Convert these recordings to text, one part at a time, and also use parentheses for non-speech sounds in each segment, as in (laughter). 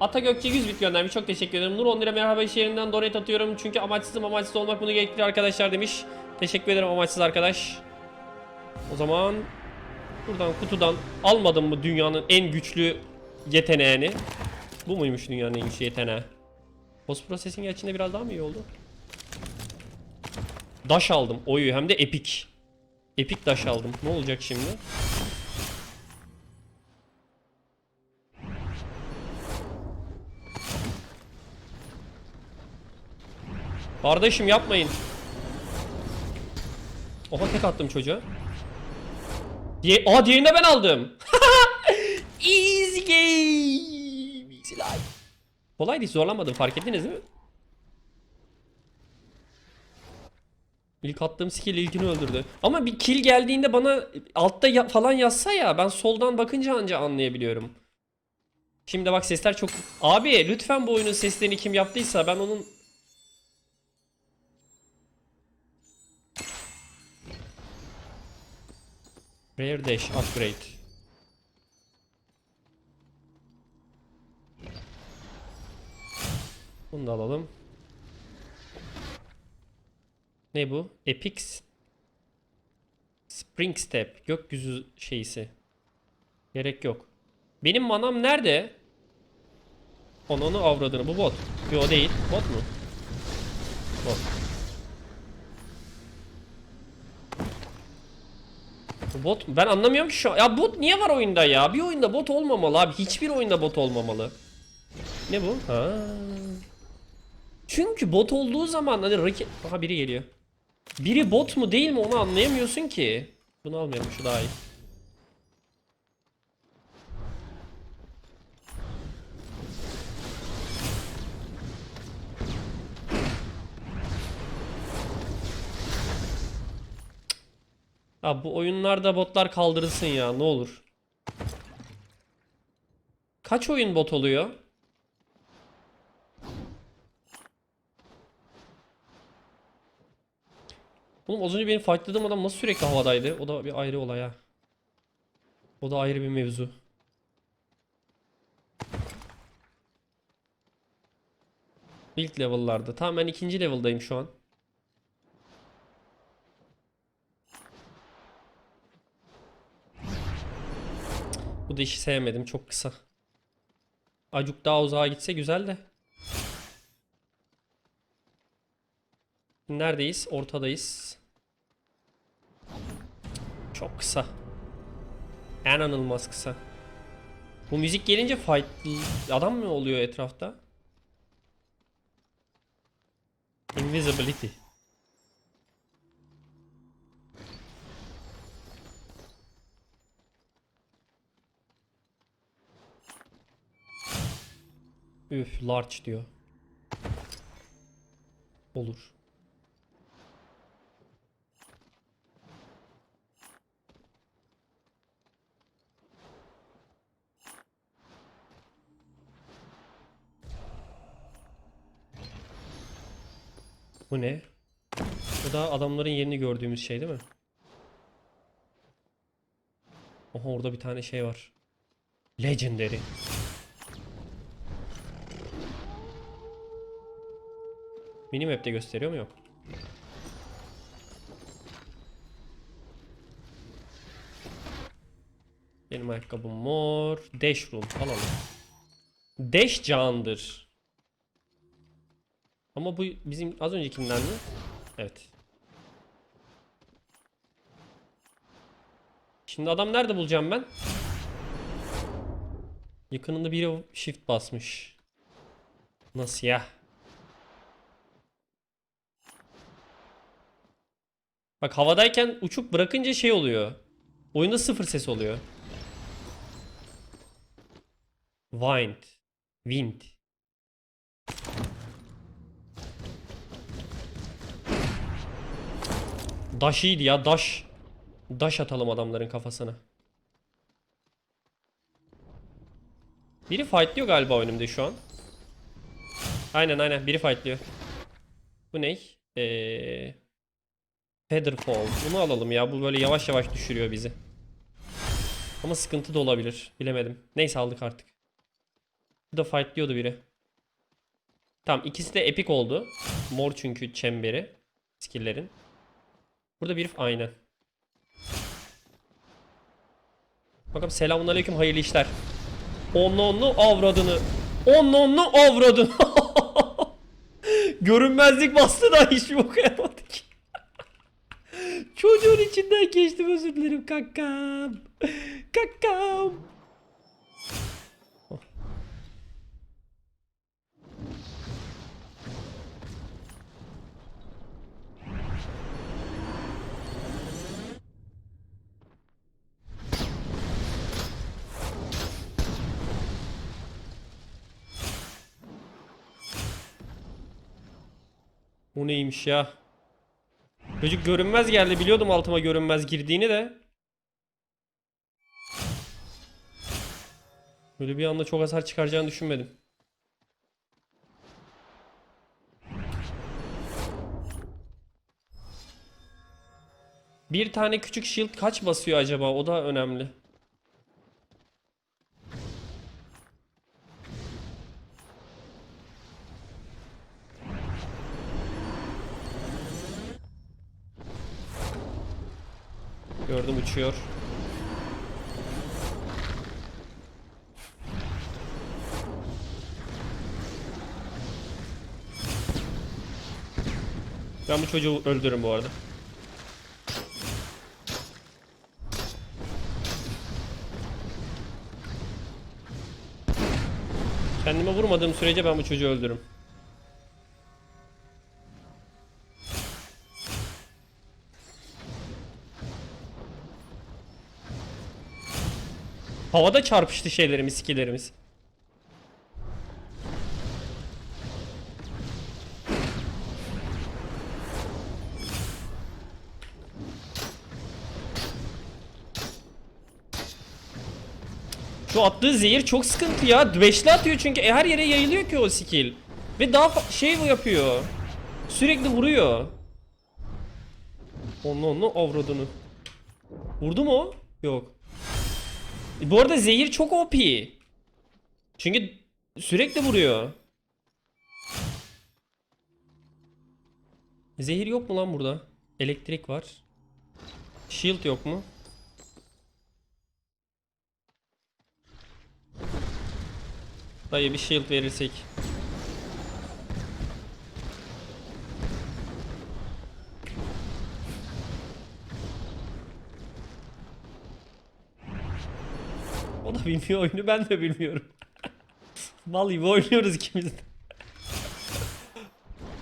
Ata Gökçe 100 bit göndermiş. Çok teşekkür ederim. Nur 10 lira merhaba iş yerinden donate atıyorum. Çünkü amaçsızım amaçsız olmak bunu gerektirir arkadaşlar demiş. Teşekkür ederim amaçsız arkadaş. O zaman buradan kutudan almadım mı dünyanın en güçlü yeteneğini? Bu muymuş dünyanın en güçlü yeteneği? Post processing içinde biraz daha mı iyi oldu? Daş aldım. Oyu hem de epic. Epic daş aldım. Ne olacak şimdi? Kardeşim yapmayın. Oha tek attım çocuğa. Diye Aa diğerini de ben aldım. (laughs) Easy game. Easy life. Kolay değil zorlamadım fark ettiniz mi? İlk attığım skill ilkini öldürdü. Ama bir kill geldiğinde bana altta ya- falan yazsa ya ben soldan bakınca anca anlayabiliyorum. Şimdi bak sesler çok... Abi lütfen bu oyunun seslerini kim yaptıysa ben onun... Rare Dash Upgrade. Bunu da alalım. Ne bu? Epix Spring Step. Gökyüzü şeysi. Gerek yok. Benim manam nerede? Onu avradını. Bu bot. Yo değil. Bot mu? Bot. Bu bot mu? Ben anlamıyorum şu an. Ya bot niye var oyunda ya? Bir oyunda bot olmamalı abi. Hiçbir oyunda bot olmamalı. Ne bu? Ha. Çünkü bot olduğu zaman hani raket... Aha biri geliyor. Biri bot mu değil mi onu anlayamıyorsun ki. Bunu almayalım şu daha iyi. Abi bu oyunlarda botlar kaldırılsın ya ne olur. Kaç oyun bot oluyor? Oğlum az önce benim fightladığım adam nasıl sürekli havadaydı? O da bir ayrı olay ha. O da ayrı bir mevzu. İlk level'larda. Tamam ben ikinci level'dayım şu an. Bu da işi sevmedim. Çok kısa. Acuk daha uzağa gitse güzel de. Neredeyiz? Ortadayız. Çok kısa. İnanılmaz kısa. Bu müzik gelince fight adam mı oluyor etrafta? Invisibility. Üf large diyor. Olur. Bu ne? Bu da adamların yerini gördüğümüz şey değil mi? Oha orada bir tane şey var. Legendary. Minimap'te gösteriyor mu yok? Benim ayakkabım mor. Dash room alalım. Dash candır. Ama bu bizim az öncekinden mi? Evet. Şimdi adam nerede bulacağım ben? Yakınında biri shift basmış. Nasıl ya? Bak havadayken uçup bırakınca şey oluyor. Oyunda sıfır ses oluyor. Wind. Wind. Daş iyiydi ya daş. Daş atalım adamların kafasına. Biri fightlıyor galiba oyunumda şu an. Aynen aynen biri fightlıyor. Bu ne? Eee... Featherfall. Bunu alalım ya. Bu böyle yavaş yavaş düşürüyor bizi. Ama sıkıntı da olabilir. Bilemedim. Neyse aldık artık. Burada fightlıyordu biri. Tamam ikisi de epik oldu. Mor çünkü çemberi. Skill'lerin. Burada bir aynen. Bakalım selamun aleyküm hayırlı işler. Onlu avradını. Onlu avradını. (laughs) Görünmezlik bastı da hiç okuyamadık. Çocuğun içinden geçtim özür dilerim kankam. Kankam. Bu neymiş ya? Çocuk görünmez geldi. Biliyordum altıma görünmez girdiğini de. Böyle bir anda çok hasar çıkaracağını düşünmedim. Bir tane küçük shield kaç basıyor acaba? O da önemli. Gördüm uçuyor. Ben bu çocuğu öldürürüm bu arada. Kendime vurmadığım sürece ben bu çocuğu öldürürüm. Havada çarpıştı şeylerimiz, skillerimiz. Şu attığı zehir çok sıkıntı ya. Beşli atıyor çünkü e, her yere yayılıyor ki o skill. Ve daha şey yapıyor. Sürekli vuruyor. Onu onu avradını. Vurdu mu? Yok. E, Bu arada zehir çok OP. Çünkü sürekli vuruyor. Zehir yok mu lan burada? Elektrik var. Shield yok mu? Dayı bir shield verirsek. O da bilmiyor oyunu ben de bilmiyorum. Mal gibi oynuyoruz ikimiz de.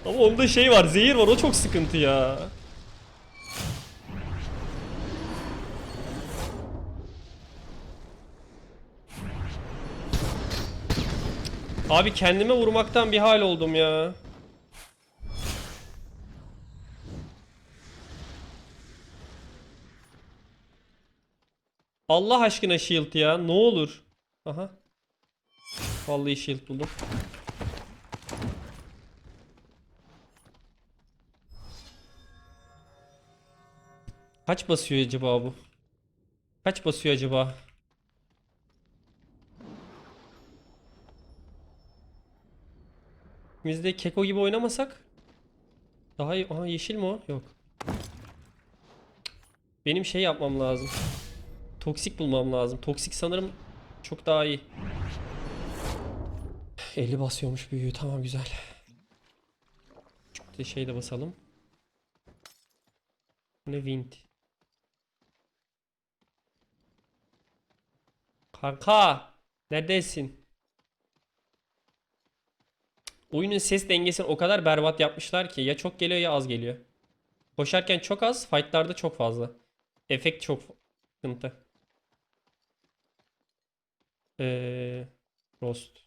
Ama onda şey var zehir var o çok sıkıntı ya. Abi kendime vurmaktan bir hal oldum ya. Allah aşkına shield ya ne olur. Aha. Vallahi shield buldum. Kaç basıyor acaba bu? Kaç basıyor acaba? Biz de Keko gibi oynamasak daha iyi. Aha yeşil mi o? Yok. Benim şey yapmam lazım. Toksik bulmam lazım. Toksik sanırım çok daha iyi. 50 basıyormuş büyüğü. Tamam güzel. De şey de basalım. Ne wind. Kanka neredesin? Oyunun ses dengesini o kadar berbat yapmışlar ki ya çok geliyor ya az geliyor. Koşarken çok az, fightlarda çok fazla. Efekt çok sıkıntı. Ee, Rost.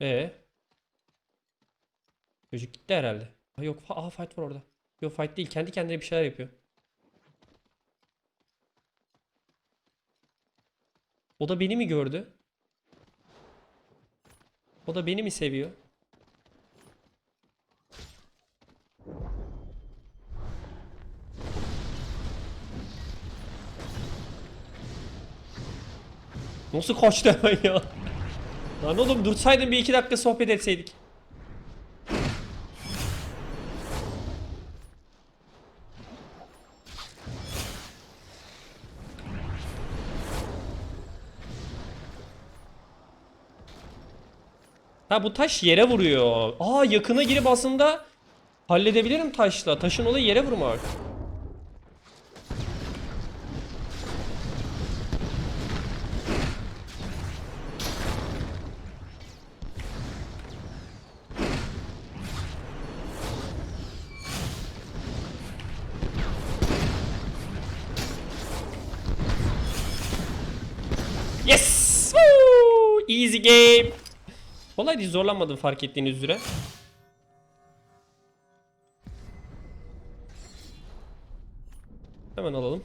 Ee? Çocuk gitti herhalde. Ha yok, aha fight var orada. Yok fight değil, kendi kendine bir şeyler yapıyor. O da beni mi gördü? O da beni mi seviyor? Nasıl kaçtı hemen ya? Lan oğlum dursaydın bir iki dakika sohbet etseydik. Ha bu taş yere vuruyor. Aa yakına girip aslında halledebilirim taşla. Taşın olayı yere vurmak. Game. Kolay değil zorlanmadım fark ettiğiniz üzere. Hemen alalım.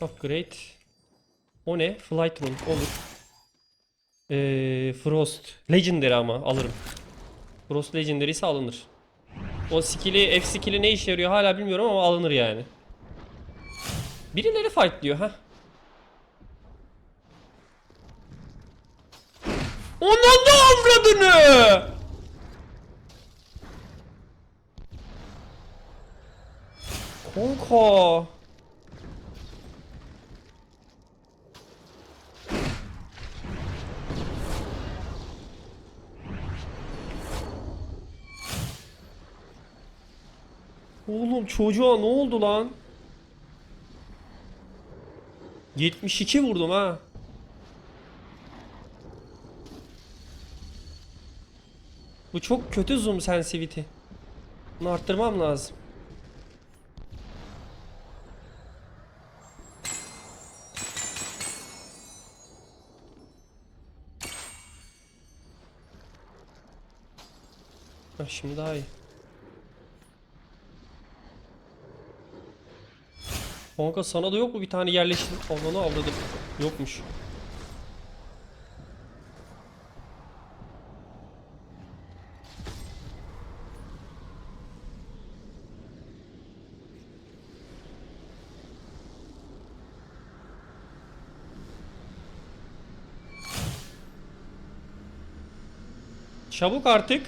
Upgrade. O ne? Flight Room. Olur. Ee, Frost. Legendary ama alırım. Frost Legendary ise alınır. O skill'i, F skill'i ne işe yarıyor hala bilmiyorum ama alınır yani. Birileri fight diyor ha. Da avradını! Konka. Oğlum çocuğa ne oldu lan? 72 vurdum ha. Bu çok kötü zoom sensitivity. Bunu arttırmam lazım. Heh, şimdi daha iyi. Kanka sana da yok mu bir tane yerleştir? Ananı avladım. Yokmuş. Çabuk artık.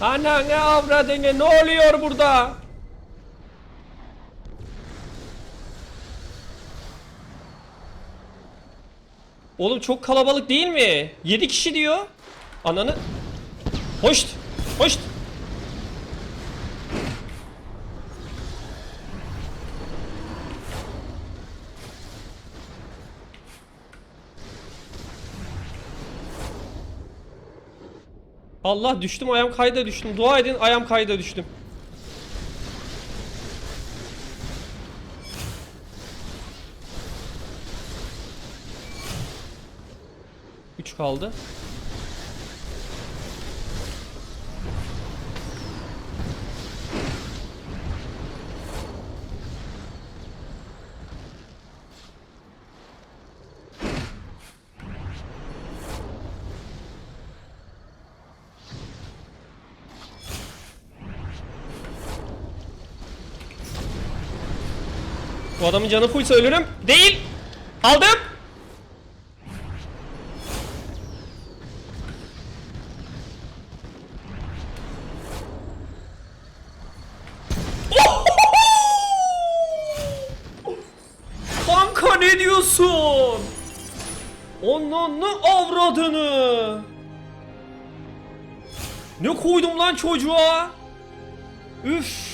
Ananı avradını ne oluyor burada? Oğlum çok kalabalık değil mi? 7 kişi diyor. Ananı. Hoşt. Hoşt. Allah düştüm ayağım kayda düştüm. Dua edin ayağım kayda düştüm. Üç kaldı. Adamın canı fullsa ölürüm. Değil. Aldım. Kanka ne diyorsun? Onunla avradını. Ne koydum lan çocuğa? Üf.